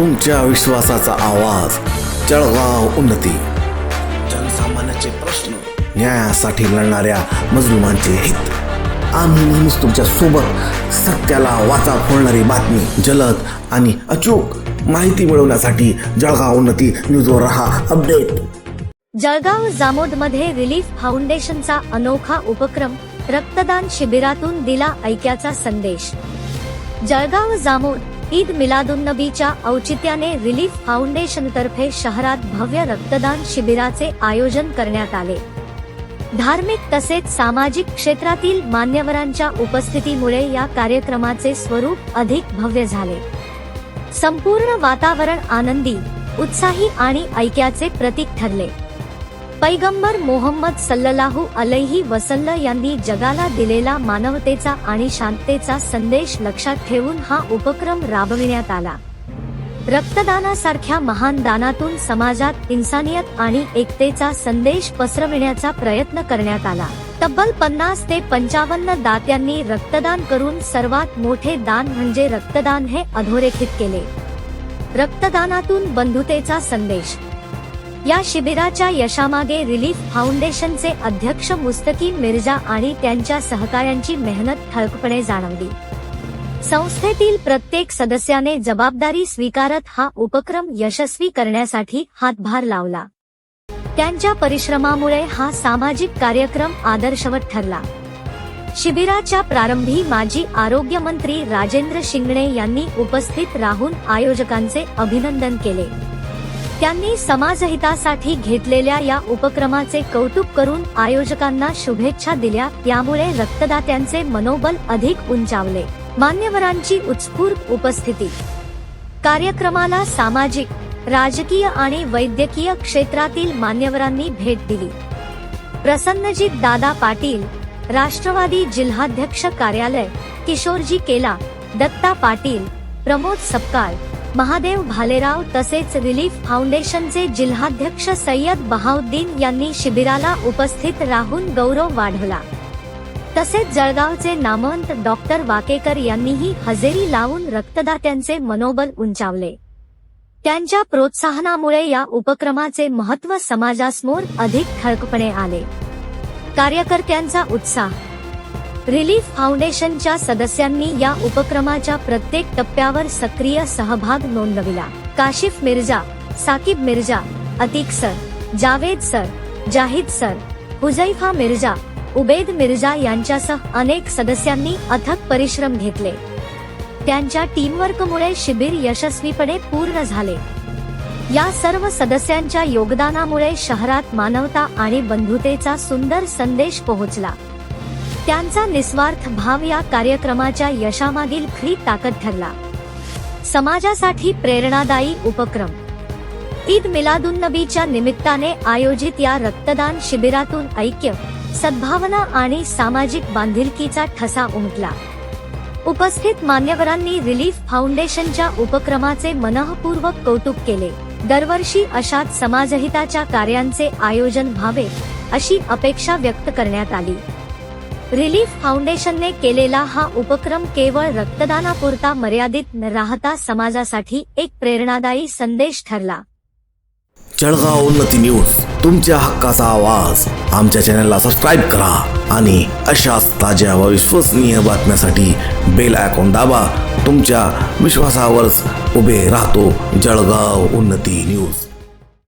तुमच्या विश्वासाचा आवाज. जळगाव उन्नती. जनसामान्याचे प्रश्न न्यायासाठी लढणाऱ्या मजलुमांचे हित. आम्ही नेहमीच तुमच्यासोबत सत्याला वाचा फोडणारी बातमी जलद आणि अचूक माहिती मिळवण्यासाठी जळगाव उन्नती न्यूजवर रहा अपडेट. जळगाव जामोदमध्ये रिलीफ फाउंडेशनचा अनोखा उपक्रम रक्तदान शिबिरातून दिला ऐक्याचा संदेश. जळगाव जामोद ईद मिलादुन्नबीच्या औचित्याने रिलीफ फाउंडेशनतर्फे शहरात भव्य रक्तदान शिबिराचे आयोजन करण्यात आले. धार्मिक तसेच सामाजिक क्षेत्रातील मान्यवरांच्या उपस्थितीमुळे या कार्यक्रमाचे स्वरूप अधिक भव्य झाले. संपूर्ण वातावरण आनंदी उत्साही आणि ऐक्याचे प्रतीक ठरले. पैगंबर मोहम्मद सल्ललाहू अलैही वसल्ल यांनी जगाला दिलेला मानवतेचा आणि शांततेचा संदेश लक्षात ठेवून हा उपक्रम राबविण्यात आला. रक्तदानासारख्या महान दानातून समाजात इन्सानियत आणि एकतेचा संदेश पसरविण्याचा प्रयत्न करण्यात आला. तब्बल पन्नास ते पंचावन्न दात्यांनी रक्तदान करून सर्वात मोठे दान म्हणजे रक्तदान हे अधोरेखित केले. रक्तदानातून बंधुतेचा संदेश या शिबिराच्या यशामागे रिलीफ फाउंडेशनचे अध्यक्ष मुस्तकी मिर्जा आणि त्यांच्या सहकाऱ्यांची मेहनत ठळकपणे जाणवली. संस्थेतील प्रत्येक सदस्याने जबाबदारी स्वीकारत हा उपक्रम यशस्वी करण्यासाठी हातभार लावला. त्यांच्या परिश्रमामुळे हा सामाजिक कार्यक्रम आदर्शवत ठरला. शिबिराच्या प्रारंभी माजी आरोग्यमंत्री राजेंद्र शिंगणे यांनी उपस्थित राहून आयोजकांचे अभिनंदन केले. त्यांनी समाजहितासाठी घेतलेल्या या उपक्रमाचे कौतुक करून आयोजकांना शुभेच्छा दिल्या. यामुळे रक्तदात्यांचे मनोबल अधिक उंचावले. मान्यवरांची उत्स्फूर्त उपस्थिती. कार्यक्रमाला सामाजिक राजकीय आणि वैद्यकीय क्षेत्रातील मान्यवरांनी भेट दिली. प्रसन्नजीत दादा पाटील राष्ट्रवादी जिल्हाध्यक्ष कार्यालय किशोरजी केला दत्ता पाटील प्रमोद सपकाळ महादेव भालेराव तसेच रिलीफ फाउंडेशनचे जिल्हाध्यक्ष सय्यद बहाउद्दीन यांनी शिबिराला उपस्थित राहून गौरव वाढवला. तसेच जळगावचे नामवंत डॉक्टर वाकेकर यांनीही हजेरी लावून रक्तदात्यांचे मनोबल उंचावले. त्यांच्या प्रोत्साहनामुळे या उपक्रमाचे महत्त्व समाजासमोर अधिक ठळकपणे आले. कार्यकर्त्यांचा उत्साह रिलीफ फाउंडेशनच्या सदस्यांनी या उपक्रमाच्या प्रत्येक टप्प्यावर सक्रिय सहभाग नोंदविला. Kashif Mirza Saqib Mirza Atiq sir Javed sir Zahid sir Huzaifa Mirza Ubed Mirza यांच्यासह अनेक सदस्यांनी अथक परिश्रम घेतले. त्यांच्या टीमवर्कमुळे शिबिर यशस्वीपणे पूर्ण झाले. या सर्व सदस्यांच्या योगदानामुळे शहरात मानवता आणि बंधुतेचा सुंदर संदेश पोहोचला. त्यांचा निस्वार्थ भाव या कार्यक्रमाच्या यशामागील खरी ताकद ठरला. समाजासाठी प्रेरणादायी उपक्रम. ईद मिलादुन्नबीच्या निमित्ताने आयोजित या रक्तदान शिबिरातून ऐक्य सद्भावना आणि सामाजिक बांधिलकीचा ठसा उमटला. उपस्थित मान्यवरांनी रिलीफ फाउंडेशनच्या उपक्रमाचे मनःपूर्वक कौतुक केले. दरवर्षी अशाच समाजहिताच्या कार्यांचे आयोजन व्हावे अशी अपेक्षा व्यक्त करण्यात आली. रिलीफ फाउंडेशनने केलेला हा उपक्रम केवळ रक्तदानापुरता मर्यादित न राहता समाजासाठी एक प्रेरणादायी संदेश ठरला. जळगाव उन्नती न्यूज तुमच्या हक्काचा आवाज. आमच्या चॅनलला सबस्क्राईब करा आणि अशाच ताज्या व विश्वसनीय बातम्यासाठी बेल आयकॉन दाबा. तुमच्या विश्वासावरच उभे राहतो जळगाव उन्नती न्यूज.